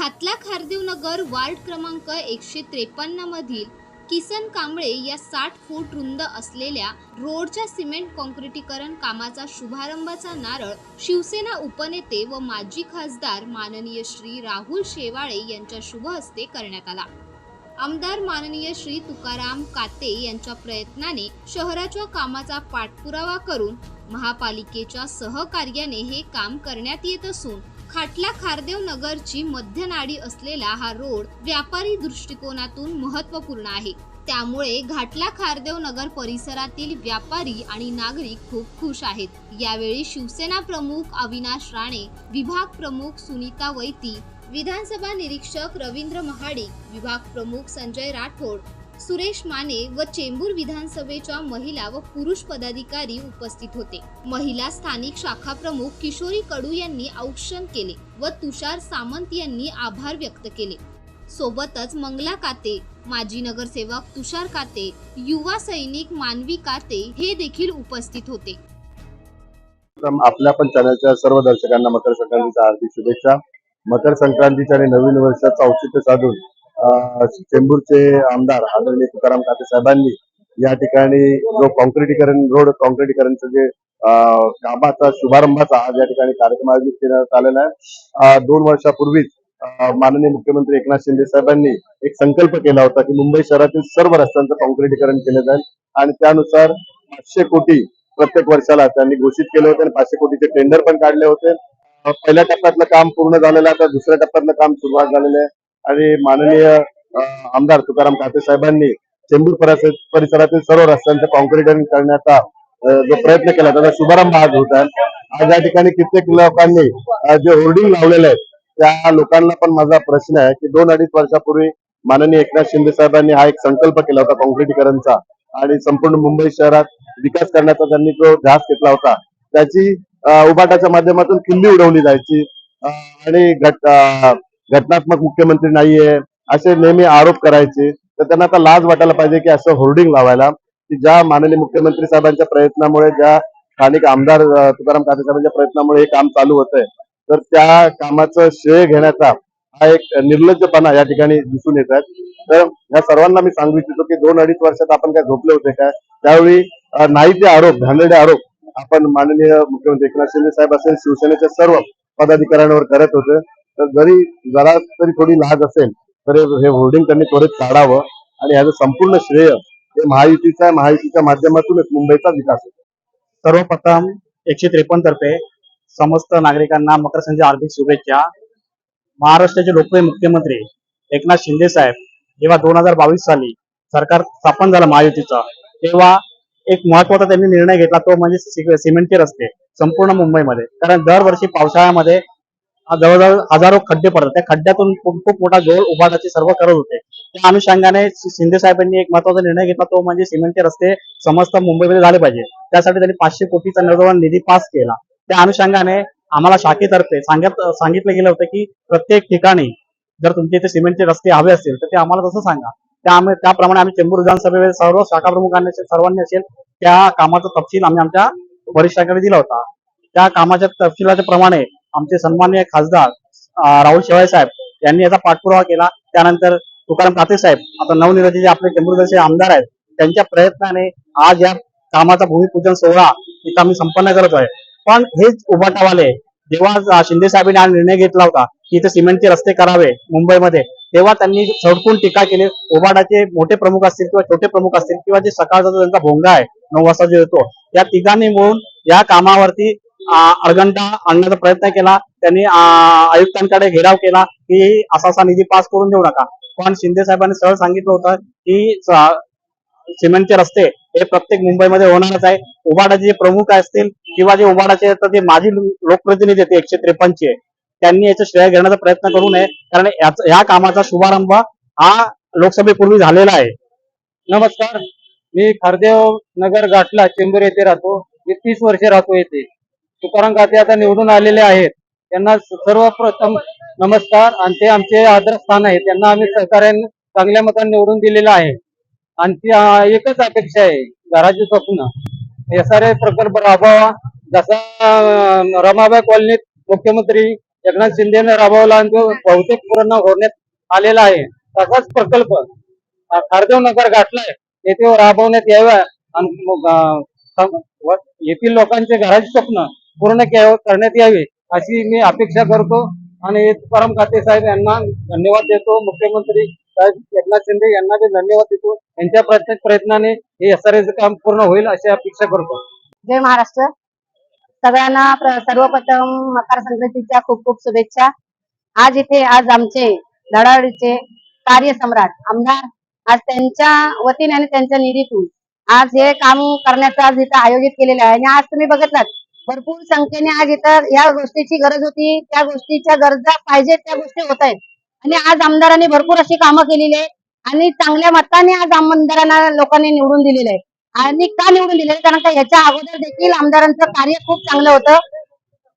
खातला खारदेव नगर ward क्रमांक एकशे त्रेपन्न मधील किसन कांबळे या साठ फूट रुंद असलेल्या रोडच्या सिमेंट कॉन्क्रिटीकरण कामाचा शुभारंभाचा नारळ शिवसेना उपनेते व माजी खासदार माननीय श्री राहुल शेवाळे यांच्या शुभ हस्ते करण्यात आला. आमदार माननीय श्री तुकाराम काते यांच्या प्रयत्नाने शहराच्या कामाचा पाठपुरावा करून महापालिकेच्या सहकार्याने हे काम करण्यात येत असून खाटला खारदेव नगरची मध्यनाडी असलेला हा रोड व्यापारी दृष्टिकोनातून महत्त्वपूर्ण आहे. त्यामुळे घाटला खारदेव नगर परिसरातील व्यापारी आणि नागरिक खूप खुश आहेत. यावेळी शिवसेना प्रमुख अविनाश राणे विभाग प्रमुख सुनीता वैती विधानसभा निरीक्षक रवींद्र महाडिक विभाग प्रमुख संजय राठोड सुरेश माने व चेंबूर विधानसभेच्या महिला व पुरुष पदाधिकारी उपस्थित होते. महिला स्थानिक शाखा प्रमुख किशोरी कडू यांनी औक्षण केले व तुषार सामंत यांनी आभार व्यक्त केले. सोबतच मंगला काते माजी नगरसेवक तुषार काते युवा सैनिक मानवी काते हे देखील उपस्थित होते. आपल्या पण चॅनलच्या सर्व दर्शकांना मकर संक्रांतीच्या हार्दिक शुभेच्छा. मकर संक्रांतीच्या आणि नवीन वर्षाचं औचित्य साधून चेंबूरचे आमदार आदरणीय तुकाराम काते साहेबांनी या ठिकाणी जो कॉन्क्रिटीकरण रोड कॉन्क्रिटीकरणचं जे कामाचा शुभारंभाचा आज या ठिकाणी कार्यक्रम आयोजित करण्यात आलेला आहे. दोन वर्षापूर्वीच माननीय मुख्यमंत्री एकनाथ शिंदे साहेबांनी एक संकल्प केला होता की मुंबई शहरातील सर्व रस्त्यांचं कॉन्क्रिटीकरण केलं जाईल आणि त्यानुसार पाचशे कोटी प्रत्येक वर्षाला त्यांनी घोषित केले होते आणि पाचशे कोटीचे टेंडर पण काढले होते. पहिल्या टप्प्यातलं काम पूर्ण झालेलं आहे आता दुसऱ्या टप्प्यातलं काम सुरुवात झालेलं आहे. आणि माननीय आमदार तुकाराम काते साहेबांनी चेंबूर परिसरातील सर्व रस्त्यांचं कॉन्क्रिटीकरण करण्याचा जो प्रयत्न केला त्याचा शुभारंभ आज होता आज या ठिकाणी कित्येक लोकांनी जे होर्डिंग लावलेले आहेत त्या लोकांना पण माझा प्रश्न आहे की दोन अडीच वर्षापूर्वी माननीय एकनाथ शिंदे साहेबांनी हा एक संकल्प केला होता कॉन्क्रिटीकरणचा आणि संपूर्ण मुंबई शहरात विकास करण्याचा त्यांनी जो ध्यास घेतला होता त्याची उभाटाच्या माध्यमातून किल्ली उडवली जायची आणि घट घटनात्मक मुख्यमंत्री नाहीये असे नेहमी आरोप करायचे तर त्यांना आता लाज वाटायला पाहिजे की असं होर्डिंग लावायला की ज्या माननीय मुख्यमंत्री साहेबांच्या प्रयत्नामुळे ज्या स्थानिक आमदार तुकाराम काते साहेबांच्या प्रयत्नामुळे हे काम चालू होतंय तर त्या कामाचं श्रेय घेण्याचा हा एक निर्लज्जपणा या ठिकाणी दिसून येत आहे. तर या सर्वांना मी सांगू इच्छितो की दोन अडीच वर्षात आपण काय झोपले होते काय त्यावेळी नाही ते आरोप घाणेरडे आरोप आपण माननीय मुख्यमंत्री एकनाथ शिंदे साहेब असेल शिवसेनेच्या सर्व पदाधिकाऱ्यांवर करत होते तर जरी जरा तरी थोडी लाज असेल तर हे होर्डिंग त्यांनी त्वरित काढावं आणि याचं संपूर्ण श्रेय हे महायुतीचा आहे महायुतीच्या माध्यमातूनच मुंबईचा विकास होतो. सर्वप्रथम एकशे त्रेपन्न तर्फे समस्त नागरिकांना मकर संक्रांती हार्दिक शुभेच्छा. महाराष्ट्राचे लोकप्रिय मुख्यमंत्री एकनाथ शिंदे साहेब जेव्हा दोन हजार बावीस साली सरकार स्थापन झालं महायुतीचं तेव्हा एक महत्त्वाचा त्यांनी निर्णय घेतला तो म्हणजे सिमेंटचे रस्ते संपूर्ण मुंबईमध्ये. कारण दरवर्षी पावसाळ्यामध्ये जवळजवळ हजारो खड्डे पडतात त्या खड्ड्यातून खूप खूप मोठा जोर उभाटाचे सर्व करत होते. त्या अनुषंगाने शिंदे साहेबांनी एक महत्त्वाचा निर्णय घेतला तो म्हणजे सिमेंटचे रस्ते समस्त मुंबईमध्ये झाले पाहिजे. त्यासाठी त्यांनी पाचशे कोटीचा निर्धारण निधी पास केला. त्या अनुषंगाने आम्हाला शाखेतर्फे सांगत सांगितलं गेलं होतं की प्रत्येक ठिकाणी जर तुमच्या इथे सिमेंटचे रस्ते हवे असतील तर ते आम्हाला तसं सांगा. त्यामुळे त्याप्रमाणे आम्ही चेंबूर विधानसभेमध्ये सर्व शाखा प्रमुखांनी असेल सर्वांनी असेल त्या कामाचा तपशील आम्ही आमच्या वरिष्ठांकडे दिला होता. त्या कामाच्या तपशिलाच्या प्रमाणे आमचे सन्माननीय खासदार राहुल शेवाळे साहेब यांनी याचा पाठपुरावा केला. त्यानंतर तुकाराम काते साहेब आता नवनिर्वाचित जे आपले चेंबूरचे आमदार आहेत त्यांच्या प्रयत्नाने आज या कामाचा भूमिपूजन सोहळा इथं आम्ही संपन्न करत आहे. पण हेच उभाटावाले जेव्हा शिंदे साहेबांनी हा निर्णय घेतला होता की इथे सिमेंटचे रस्ते करावे मुंबईमध्ये तेव्हा त्यांनी सडकून टीका केली. ओबाडाचे मोठे प्रमुख असतील किंवा छोटे प्रमुख असतील किंवा जे सकाळचा जो त्यांचा भोंगा आहे नऊ वाजता जो येतो या तिघांनी मिळून या कामावरती अर्गंटा अडगंटा आणण्याचा प्रयत्न केला. त्यांनी आयुक्तांकडे घेराव केला की असा असा निधी पास करून देऊ नका. पण शिंदे साहेबांनी सरळ सांगितलं होतं की सिमेंटचे रस्ते हे प्रत्येक मुंबईमध्ये होणारच आहे. उभाडाचे जे प्रमुख असतील किंवा जे उभाडाचे तर जे माजी लोकप्रतिनिधी आहेत एकशे त्रेपन्नचे. त्यांनी याचं श्रेय घेण्याचा प्रयत्न करू नये. कारण या कामाचा शुभारंभ हा लोकसभेपूर्वी झालेला आहे. नमस्कार. मी खारदेव नगर गाठला चेंबूर येथे राहतो. मी तीस वर्षे राहतो येथे. तुकाराम काते आता निवडून आलेले आहेत. त्यांना सर्वप्रथम नमस्कार. आणि ते आमचे आदरस्थान आहे त्यांना आम्ही सहकार्याने चांगल्या मताने निवडून दिलेलं आहे. आणि ती एकच अपेक्षा आहे. घराचे स्वप्न. एस आर प्रकल्प राबवावा जसा रमाबाई कॉलनीत मुख्यमंत्री एकनाथ शिंदेने राबवला आणि तो बहुतेक पूर्ण होण्यात आलेला आहे. तसाच प्रकल्प खारदेव नगर गाठलाय येथे राबवण्यात याव्या आणि येथील लोकांचे घराचे स्वप्न. पूर्ण करण्यात यावे अशी मी अपेक्षा करतो. आणि तुकाराम खाते साहेब यांना धन्यवाद देतो. मुख्यमंत्री साहेब एकनाथ शिंदे यांना बी धन्यवाद देतो. यांच्या प्रत्येक प्रयत्नाने हे एस आर काम पूर्ण होईल अशी अपेक्षा करतो. जय महाराष्ट्र. सगळ्यांना सर्वप्रथम मकर संक्रांतीच्या खूप खूप शुभेच्छा. आज इथे आज आमचे धडाडीचे कार्यसम्राट आमदार आज त्यांच्या वतीने आणि त्यांच्या निधीतून आज हे काम करण्याचं आज इथं आयोजित केलेलं आहे. आणि आज तुम्ही बघितलात भरपूर संख्येने आज इथं या गोष्टीची गरज होती. त्या गोष्टीच्या गरजा पाहिजे त्या गोष्टी होत आहेत. आणि आज आमदारांनी भरपूर अशी कामं केलेली आहे आणि चांगल्या मताने आज आमदारांना लोकांनी निवडून दिलेलं आहे. आणि का निवडून दिले कारण का याच्या अगोदर देखील आमदारांचं कार्य खूप चांगलं होतं.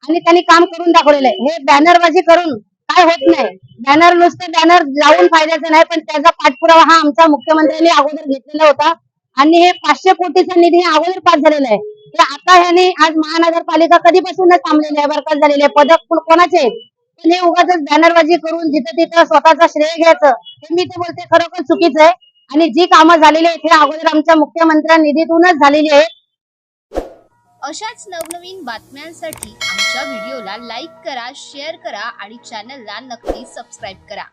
आणि त्यांनी काम करून दाखवलेलं आहे. हे बॅनरबाजी करून काय होत नाही. बॅनर नुसतं बॅनर लावून फायद्याचं नाही पण त्याचा पाठपुरावा हा आमच्या मुख्यमंत्र्यांनी अगोदर घेतलेला होता. आणि हे पाचशे कोटीचा निधी अगोदर पास झालेला आहे. आता ह्याने आज महानगरपालिका कधीपासूनच थांबलेली आहे बरखास्त झालेली आहे पदक कोणाचे आहेत? पण हे उगाच बॅनरबाजी करून जिथं तिथं स्वतःचा श्रेय घ्यायचं हे मी ते बोलते खरोखर चुकीचं आहे. आणि जी कामं झालेली आहेत हे अगोदर आमच्या मुख्यमंत्र्या निधीतूनच झालेली आहेत. अशाच नवनवीन बातम्यांसाठी आमच्या व्हिडिओला लाईक करा शेअर करा आणि चॅनलला नक्की सबस्क्राईब करा.